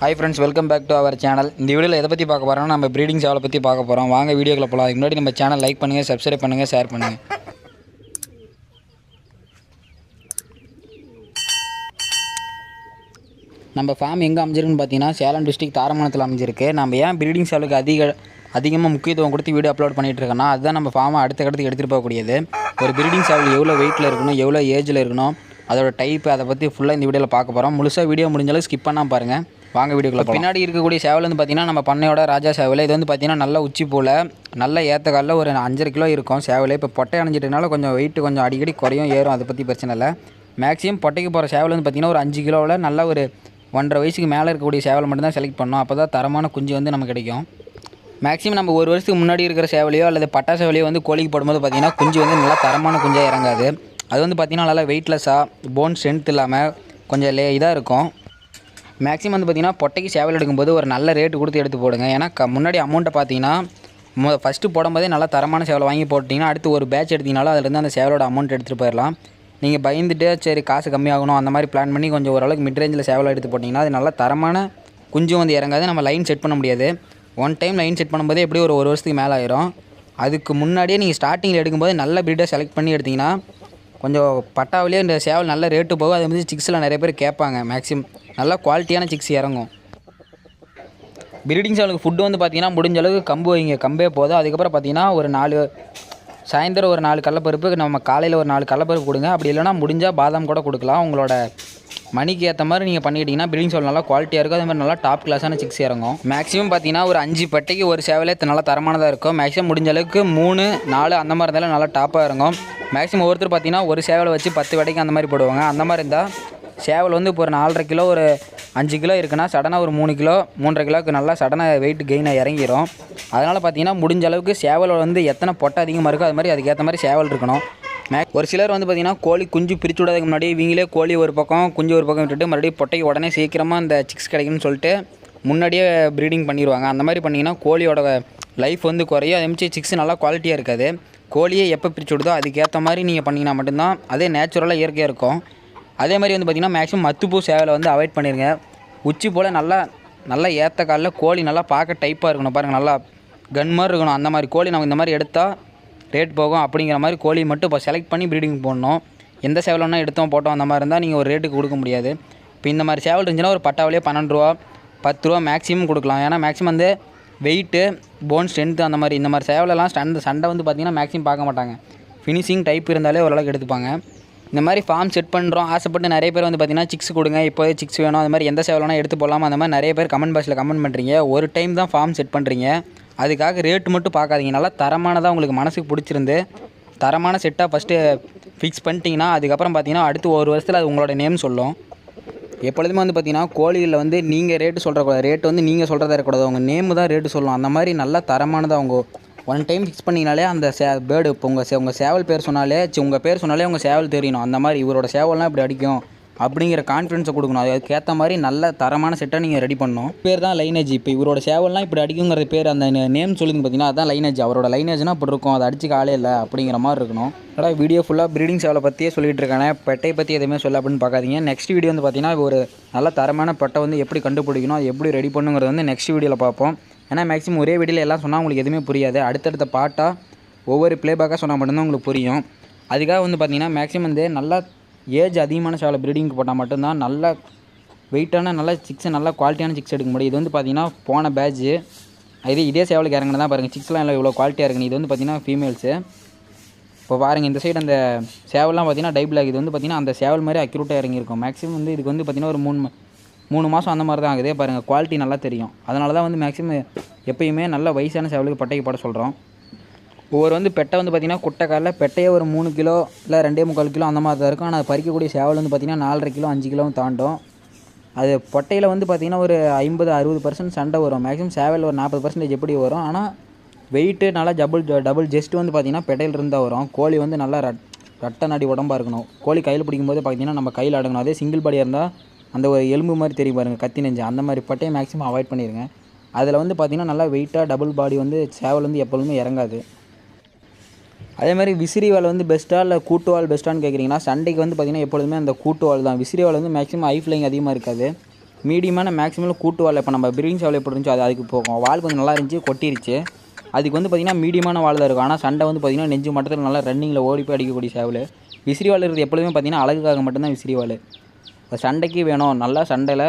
Hi friends welcome back to our channel இந்த வீடியோவில் எதை பற்றி பார்க்க போகிறோம்னா நம்ம ப்ரீடிங் சேவலை பற்றி பார்க்க போகிறோம் வாங்க வீடியோக்குள்ள போகலாம் அதுக்கு முன்னாடி நம்ம சேனல் லைக் பண்ணுங்கள் சப்ஸ்கிரைப் பண்ணுங்கள் ஷேர் பண்ணுங்கள் நம்ம ஃபார்ம் எங்கே அமைஞ்சிருக்குன்னு பார்த்தீங்கன்னா சேலம் டிஸ்ட்ரிக் தாரமணத்தில் அமைஞ்சிருக்கு. நம்ம ஏன் ப்ரீடிங் சேவலுக்கு அதிக அதிகமாக முக்கியத்துவம் கொடுத்து வீடியோ அப்லோட் பண்ணிகிட்டு இருக்கோம்னா அதுதான் நம்ம ஃபார்மை அடுத்த கடத்துக்கு எடுத்துகிட்டு போகக்கூடியது. ஒரு ப்ரீடிங் சேவல் எவ்வளோ வெயிட்டில் இருக்கணும் எவ்வளோ ஏஜில் இருக்கணும் அதோட டைப் அதை பற்றி ஃபுல்லாக இந்த வீடியோவில் பார்க்க போகிறோம் முழுசாக வீடியோ முடிஞ்சாலும் ஸ்கிப் பண்ணால் பாருங்கள் வாங்க வீடியோக்குள்ள பின்னாடி இருக்கக்கூடிய சேவல் வந்து பார்த்தீங்கன்னா நம்ம பண்ணையோட ராஜா சேவல். இது வந்து பார்த்தீங்கன்னா நல்ல உச்சி போல் நல்ல ஏற்ற காலில் ஒரு அஞ்சரை கிலோ இருக்கும் சேவல். இப்போ பொட்டை அணைஞ்சிட்டனால கொஞ்சம் வெயிட் கொஞ்சம் அடிக்கடி குறையும் ஏறும். அதை பற்றி பிரச்சனை இல்லை. மேக்ஸிமம் பொட்டைக்கு போகிற சேவல் வந்து பார்த்தீங்கன்னா ஒரு அஞ்சு கிலோவில் நல்ல ஒரு ஒன்றரை வயசுக்கு மேலே இருக்கக்கூடிய சேவல் மட்டும்தான் செலக்ட் பண்ணோம் அப்போ தான் தரமான குஞ்சு வந்து நமக்கு கிடைக்கும். மேக்ஸிமம் நம்ம ஒரு வருஷத்துக்கு முன்னாடி இருக்கிற சேவலையோ அல்லது பட்டா சேவலையோ வந்து கோழிக்கு போடும்போது பார்த்தீங்கன்னா குஞ்சு வந்து நல்லா தரமான குஞ்சாக இறங்காது. அது வந்து பார்த்தீங்கன்னா நல்லா வெயிட்லெஸ்ஸாக போன் ஸ்ட்ரென்த் இல்லாமல் கொஞ்சம் லே இதாக இருக்கும். மேக்ஸிமம் வந்து பார்த்திங்கன்னா பொட்டைக்கு சேவல் எடுக்கும்போது ஒரு நல்ல ரேட்டு கொடுத்து எடுத்து போடுங்க. ஏன்னா க முன்னாடி அமௌண்ட்டை பார்த்தீங்கன்னா மொ ஃபஸ்ட்டு போடும்போதே நல்லா தரமான சேவலை வாங்கி போட்டிங்கன்னா அடுத்து ஒரு பேட்ச் எடுத்திங்கனாலும் அதுலேருந்து அந்த சேவலோட அமௌண்ட் எடுத்துகிட்டு போயிடலாம் நீங்கள் பயந்துட்டு சரி காசு கம்மியாகணும் அந்த மாதிரி பிளான் பண்ணி கொஞ்சம் ஓரளவுக்கு மிட் ரேஞ்சில் சேவலை எடுத்து போட்டிங்கன்னா அது நல்லா தரமான குஞ்சும் வந்து இறங்காது. நம்ம லைன் செட் பண்ண முடியாது. ஒன் டைம் லைன் செட் பண்ணும்போதே எப்படி ஒரு ஒரு வருஷத்துக்கு மேலே ஆயிரும். அதுக்கு முன்னாடியே நீங்கள் ஸ்டார்டிங்கில் எடுக்கும்போது நல்ல ப்ரீடை செலக்ட் பண்ணி எடுத்திங்கன்னா கொஞ்சம் பட்டாவிலே இந்த சேவல் நல்ல ரேட்டு போகும். அதே மாதிரி சிக்ஸில் நிறைய பேர் கேட்பாங்க மேக்ஸிமம் நல்ல குவாலிட்டியான சிக்ஸ் இறங்கும். பிரீடிங் சேவலுக்கு ஃபுட்டு வந்து பார்த்தீங்கன்னா முடிஞ்ச அளவுக்கு கம்பு வைங்க. கம்பே போதும். அதுக்கப்புறம் பார்த்தீங்கன்னா ஒரு நாலு சாயந்தரம் ஒரு நாலு கடலப்பருப்பு நம்ம காலையில் ஒரு நாலு கடலப்பருப்பு கொடுங்க. அப்படி இல்லைனா முடிஞ்சால் பாதாம் கூட கொடுக்கலாம். உங்களோட மணிக்கு ஏற்ற மாதிரி நீங்கள் பண்ணிக்கிட்டிங்கன்னா ப்ரீடிங் சோல் நல்லா குவாலிட்டியாக இருக்கும். அதே மாதிரி நல்லா டாப் கிளாஸான சிக்ஸ் இறங்கும். மேக்ஸிமம் பார்த்தீங்கன்னா ஒரு அஞ்சு பட்டைக்கு ஒரு சேவலே நல்லா தரமானதாக இருக்கும். மேக்ஸிமம் முடிஞ்ச அளவுக்கு மூணு நாலு அந்த மாதிரி இருந்தாலும் நல்லா டாப்பாக இறங்கும். மேக்ஸிமம் ஒவ்வொருத்தர் பார்த்தீங்கன்னா ஒரு சேவலை வச்சு பத்து வடைக்கு அந்த மாதிரி போடுவாங்க. அந்த மாதிரி இருந்தால் சேவல் வந்து இப்போ ஒரு நாலரை கிலோ ஒரு அஞ்சு கிலோ இருக்குன்னா சடனாக ஒரு மூணு கிலோ மூன்றரை கிலோவுக்கு நல்லா சடனாக வெயிட் கெயினாக இறங்கிரும். அதனால் பார்த்தீங்கன்னா முடிஞ்ச அளவுக்கு சேவல் வந்து எத்தனை பொட்டை அதிகமாக இருக்கோ அது மாதிரி அதுக்கேற்ற மாதிரி சேவல் இருக்கணும். ஒரு சிலர் வந்து பார்த்தீங்கன்னா கோழி குஞ்சு பிரிச்சு விடாதுக்கு முன்னாடி இவங்களே கோழி ஒரு பக்கம் குஞ்சு ஒரு பக்கம் விட்டுட்டு மறுபடியும் பொட்டைக்கு உடனே சீக்கிரமாக அந்த சிக்ஸ் கிடைக்கும்னு சொல்லிட்டு முன்னாடியே ப்ரீடிங் பண்ணிடுவாங்க அந்த மாதிரி பண்ணிங்கன்னா கோழியோட லைஃப் வந்து குறையும். அதே மாதிரி சிக்ஸ் நல்லா குவாலிட்டியாக இருக்காது. கோழியை எப்போ பிரிச்சு விடுதோ அதுக்கேற்ற மாதிரி நீங்கள் பண்ணிங்கன்னா மட்டும்தான் அதே நேச்சுரலாக இயற்கையாக இருக்கும். அதே மாதிரி வந்து பார்த்திங்கன்னா மேக்ஸிமம் மத்துப்பூ சேவலை வந்து அவாய்ட் பண்ணிடுங்க உச்சி போல் நல்லா நல்லா ஏற்ற காலில் கோழி நல்லா பார்க்க டைப்பாக இருக்கணும். பாருங்கள் நல்லா கன் மாதிரி இருக்கணும். அந்த மாதிரி கோழி நம்ம இந்த மாதிரி எடுத்தால் ரேட் போகும் அப்படிங்கிற மாதிரி கோழி மட்டும் இப்போ செலக்ட் பண்ணி ப்ரீடிங் போடணும். எந்த சேவலன்னா எடுத்தோம் போட்டோம் அந்த மாதிரி இருந்தால் நீங்கள் ஒரு ரேட்டுக்கு கொடுக்க முடியாது. இப்போ இந்த மாதிரி சேவல் இருந்துச்சுன்னா ஒரு பட்டாவிலே பன்னெண்டு ரூபா பத்து ரூபா மேக்ஸிமம் கொடுக்கலாம். ஏன்னா மேக்ஸிமம் வந்து வெயிட்டு போன் ஸ்ட்ரென்த்து அந்த மாதிரி இந்த மாதிரி சேவலெல்லாம் ஸ்டண்ட் சண்டை வந்து பார்த்திங்கன்னா மேக்ஸிமம் பார்க்க மாட்டாங்க. ஃபினிஷிங் டைப் இருந்தாலே ஓரளவுக்கு எடுத்துப்பாங்க. இந்த மாதிரி ஃபார்ம் செட் பண்ணுறோம் ஆசைப்பட்டு நிறைய பேர் வந்து பார்த்தீங்கன்னா சிக்ஸ் கொடுங்க இப்போவே சிக்ஸ் வேணும் அந்த மாதிரி எந்த சேவலனா எடுத்து போடலாமா அந்த மாதிரி நிறைய பேர் கமெண்ட் பாக்ஸில் கமெண்ட் பண்ணுறீங்க ஒரு டைம் தான் ஃபார்ம் செட் பண்ணுறீங்க அதுக்காக ரேட்டு மட்டும் பார்க்காதீங்க. நல்லா தரமானதாக உங்களுக்கு மனசுக்கு பிடிச்சிருந்து தரமான செட்டாக ஃபஸ்ட்டு ஃபிக்ஸ் பண்ணிட்டீங்கன்னா அதுக்கப்புறம் பார்த்தீங்கன்னா அடுத்து ஒரு வருஷத்தில் அது உங்களோட நேம் சொல்லும். எப்பொழுதுமே வந்து பார்த்தீங்கன்னா கோழிகளில் வந்து நீங்கள் ரேட்டு சொல்கிறக்கூடாது ரேட்டு வந்து நீங்கள் சொல்கிறதா இருக்கக்கூடாது. உங்கள் நேமு தான் ரேட்டு சொல்லணும் அந்த மாதிரி நல்லா தரமானதாக அவங்க ஒன் டைம் ஃபிக்ஸ் பண்ணிங்கனாலே அந்த சே பேர்டு இப்போ உங்கள் சே உங்கள் சேவல் பேர் சொன்னாலே சி உங்கள் பேர் சொன்னாலே உங்கள் சேவல் தெரியணும் அந்த மாதிரி இவரோட சேவல்லாம் இப்படி அடிக்கும். அப்படிங்கிற கான்ஃபிடன்ஸை கொடுக்கணும். அதுக்கேற்ற மாதிரி நல்ல தரமான செட்டை நீங்கள் ரெடி பண்ணணும். பேர் தான் லைனேஜ் இப்போ இவரோட சேவல்லாம் இப்படி அடிக்குங்கிறது பேர் அந்த நேம் சொல்லுங்க பார்த்தீங்கன்னா அதான் லைனேஜ் அவரோட லைனேஜ்னா அப்படி இருக்கும். அதை அடிச்சு காலே இல்லை அப்படிங்கிற மாதிரி இருக்கணும். அதனால் வீடியோ ஃபுல்லாக ப்ரீடிங் சேவலை பற்றியே சொல்லிட்டு இருக்கானே. பெட்டை பற்றி எதுவுமே சொல்ல அப்படின்னு பார்க்காதீங்க. நெக்ஸ்ட் வீடியோ வந்து பார்த்தீங்கன்னா ஒரு நல்ல தரமான பெட்டை வந்து எப்படி கண்டுபிடிக்கணும் அது எப்படி ரெடி பண்ணுங்கிறது வந்து நெக்ஸ்ட் வீடியோவில் பார்ப்போம். ஏன்னா மேக்ஸிமம் ஒரே வீடியோவில் எல்லாம் சொன்னால் உங்களுக்கு எதுவுமே புரியாது. அடுத்தடுத்த பாட்டாக ஒவ்வொரு ப்ளேபேக்காக சொன்னால் மட்டும்தான் உங்களுக்கு புரியும். அதுக்காக வந்து பார்த்திங்கன்னா மேக்ஸிமம் வந்து நல்லா ஏஜ் அதிகமான சேவலை ப்ரீடிங்க்கு போட்டால் மட்டும்தான் நல்ல வெயிட்டான நல்ல சிக்ஸ் நல்ல குவாலிட்டியான சிக்ஸ் எடுக்க முடியும். இது வந்து பார்த்தீங்கன்னா போன பேட்ச்சு இது இதே சேவலுக்கு இறங்கினா தான் பாருங்கள் சிக்ஸ்லாம் இல்லை இவ்வளோ குவாலிட்டியாக இருக்குன்னு. இது வந்து பார்த்தீங்கன்னா ஃபீமேல்ஸு இப்போ பாருங்கள் இந்த சைடு அந்த சேவல்லாம் பார்த்தீங்கன்னா டைபிளாக் இது வந்து பார்த்தீங்கன்னா அந்த சேவல் மாதிரி அக்யூரேட்டாக இறங்கியிருக்கும். மேக்ஸிமம் வந்து இதுக்கு வந்து பார்த்தீங்கன்னா ஒரு மூணு மூணு மாதம் அந்த மாதிரி தான் ஆகுது. பாருங்கள் குவாலிட்டி நல்லா தெரியும். அதனால தான் வந்து மேக்ஸிமம் எப்பயுமே நல்ல வயசான சேவலுக்கு பட்டைக்கு போட சொல்கிறோம் ஒவ்வொரு வந்து பெட்டை வந்து பார்த்திங்கன்னா குட்டை பெட்டையே ஒரு மூணு கிலோ இல்லை ரெண்டே முக்கால் கிலோ அந்த மாதிரி தான் இருக்கும். ஆனால் அது பறிக்கக்கூடிய சேவல் வந்து பார்த்திங்கன்னா நாலரை கிலோ அஞ்சு கிலோவும் தாண்டும். அது பொட்டையில் வந்து பார்த்திங்கன்னா ஒரு ஐம்பது அறுபது பர்சன்ட் சண்டை வரும். மேக்ஸிமம் சேவல் ஒரு நாற்பது பர்சன்டேஜ் எப்படி வரும்? ஆனால் வெயிட்டு நல்லா டபுள் டபுள் ஜெஸ்ட் வந்து பார்த்திங்கன்னா பெட்டையில் இருந்தால் வரும். கோழி வந்து நல்லா ரட் ரட்டை நாடி உடம்பாக இருக்கணும். கோழி கையில் பிடிக்கும்போது பார்த்திங்கன்னா நம்ம கையில் அடங்கணும். அதே சிங்கிள் பாடியாக இருந்தால் அந்த ஒரு எலும்பு மாதிரி தெரியும் பாருங்கள் கத்தி நெஞ்சு. அந்த மாதிரி பட்டையை மேக்ஸிமம் அவாய்ட் பண்ணிடுங்க அதில் வந்து பார்த்திங்கன்னா நல்லா வெயிட்டாக டபுள் பாடி வந்து சேவல் வந்து எப்பொழுதுமே இறங்காது. அதே மாதிரி விசிறி வால் வந்து பெஸ்ட்டாக இல்லை கூட்டு வால் பெஸ்ட்டான்னு கேட்குறீங்கன்னா சண்டைக்கு வந்து பார்த்திங்கன்னா எப்பொழுதுமே அந்த கூட்டு வால் தான். விசிறி வால் வந்து மேக்ஸிமம் ஐ ஃப்ளைங் அதிகமாக இருக்காது. மீடியமான மேக்ஸிமம் கூட்டு வால் இப்போ நம்ம பிரிஞ்ச் வால் எப்படி இருந்துச்சோ அது அதுக்கு போகும். வால் கொஞ்சம் நல்லா இருந்துச்சு கொட்டிருச்சு. அதுக்கு வந்து பார்த்திங்கன்னா மீடியமான வால் தான் இருக்கும். ஆனால் சண்டை வந்து பார்த்திங்கன்னா நெஞ்சு மட்டத்தில் நல்லா ரன்னிங்கில் ஓடி போய் அடிக்கக்கூடிய சேவல் விசிறி வால் இருக்கிறது எப்பொழுதுமே பார்த்திங்கன்னா அழகுக்காக மட்டும்தான் விசிறி வால் இப்போ சண்டைக்கு வேணும். நல்லா சண்டையில்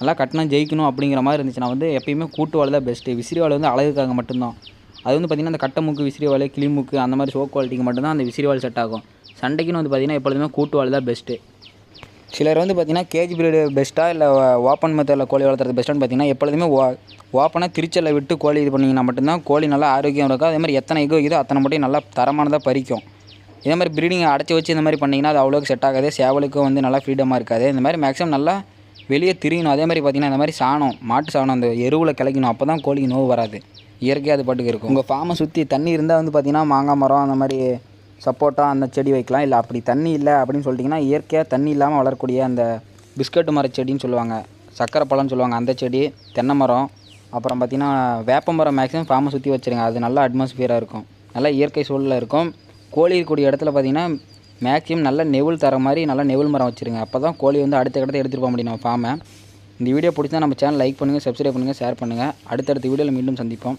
நல்லா கட்டினா ஜெயிக்கணும் அப்படிங்கிற மாதிரி இருந்துச்சுன்னா வந்து எப்பயுமே கூட்டு வால் தான் பெஸ்ட்டு விசிறி வால் வந்து அழகுக்காக மட்டும்தான். அது வந்து பார்த்திங்கன்னா அந்த கட்டை மூக்கு விசிறி கிளி மூக்கு அந்த மாதிரி ஷோ குவாலிட்டிக்கு மட்டும்தான் அந்த விசிறிவால் செட் ஆகும். சண்டைக்குன்னு வந்து பார்த்திங்கன்னா எப்பொழுதுமே கூட்டு வால் தான் பெஸ்ட்டு சிலர் வந்து பார்த்திங்கன்னா கேஜி பிரீடு பெஸ்ட்டாக இல்லை ஓப்பன் மெத்தடில் கோழி வளர்த்துறது பெஸ்ட்டான்னு பார்த்தீங்கன்னா எப்பொழுதுமே ஓ ஓப்பனாக திருச்சல்ல விட்டு கோழி இது பண்ணிங்கன்னா மட்டும்தான் கோழி நல்லா ஆரோக்கியம் இருக்கும். அதே மாதிரி எத்தனை எகோ இதோ அத்தனை மட்டும் நல்லா தரமானதாக பறிக்கும். இதே மாதிரி ப்ரீடிங் அடைச்சி வச்சு இந்த மாதிரி பண்ணிங்கன்னா அது அவ்வளோக்கு செட் ஆகாது. சேவலுக்கும் வந்து நல்லா ஃப்ரீடமாக இருக்காது. இந்த மாதிரி மேக்ஸிமம் நல்லா வெளியே திரியணும். அதே மாதிரி பார்த்திங்கன்னா இந்த மாதிரி சாணம் மாட்டு சாணம் அந்த எருவில் கிளைக்கணும். அப்போ தான் கோழிக்கு நோவு வராது. இயற்கையாக அது பாட்டுக்கு இருக்கும். உங்கள் ஃபார்மை சுற்றி தண்ணி இருந்தால் வந்து பார்த்திங்கன்னா மாங்காய் மரம் அந்த மாதிரி சப்போட்டா அந்த செடி வைக்கலாம். இல்லை அப்படி தண்ணி இல்லை அப்படின்னு சொல்லிட்டிங்கன்னா இயற்கையாக தண்ணி இல்லாமல் வளரக்கூடிய அந்த பிஸ்கட் மர செடின்னு சொல்லுவாங்க. சக்கரை பழம்னு சொல்லுவாங்க. அந்த செடி தென்னை மரம் அப்புறம் பார்த்திங்கன்னா வேப்ப மரம் மேக்ஸிமம் ஃபார்மை சுற்றி வச்சுருங்க. அது நல்லா அட்மாஸ்பியராக இருக்கும். நல்லா இயற்கை சூழலில் இருக்கும். கோழி இருக்கக்கூடிய இடத்துல பார்த்திங்கன்னா மேக்ஸிமம் நல்ல நெவுள் தர மாதிரி நல்லா நெவுள் மரம் வச்சுருங்க. அப்போ தான் கோழி வந்து அடுத்த இடத்த எடுத்துகிட்டு போக முடியும் நம்ம ஃபார்மை இந்த வீடியோ பிடிச்சா நம்ம சேனல் லைக் பண்ணுங்கள் சப்ஸ்கிரைப் பண்ணுங்கள் ஷேர் பண்ணுங்கள் அடுத்தடுத்த வீடியோவில் மீண்டும் சந்திப்போம்.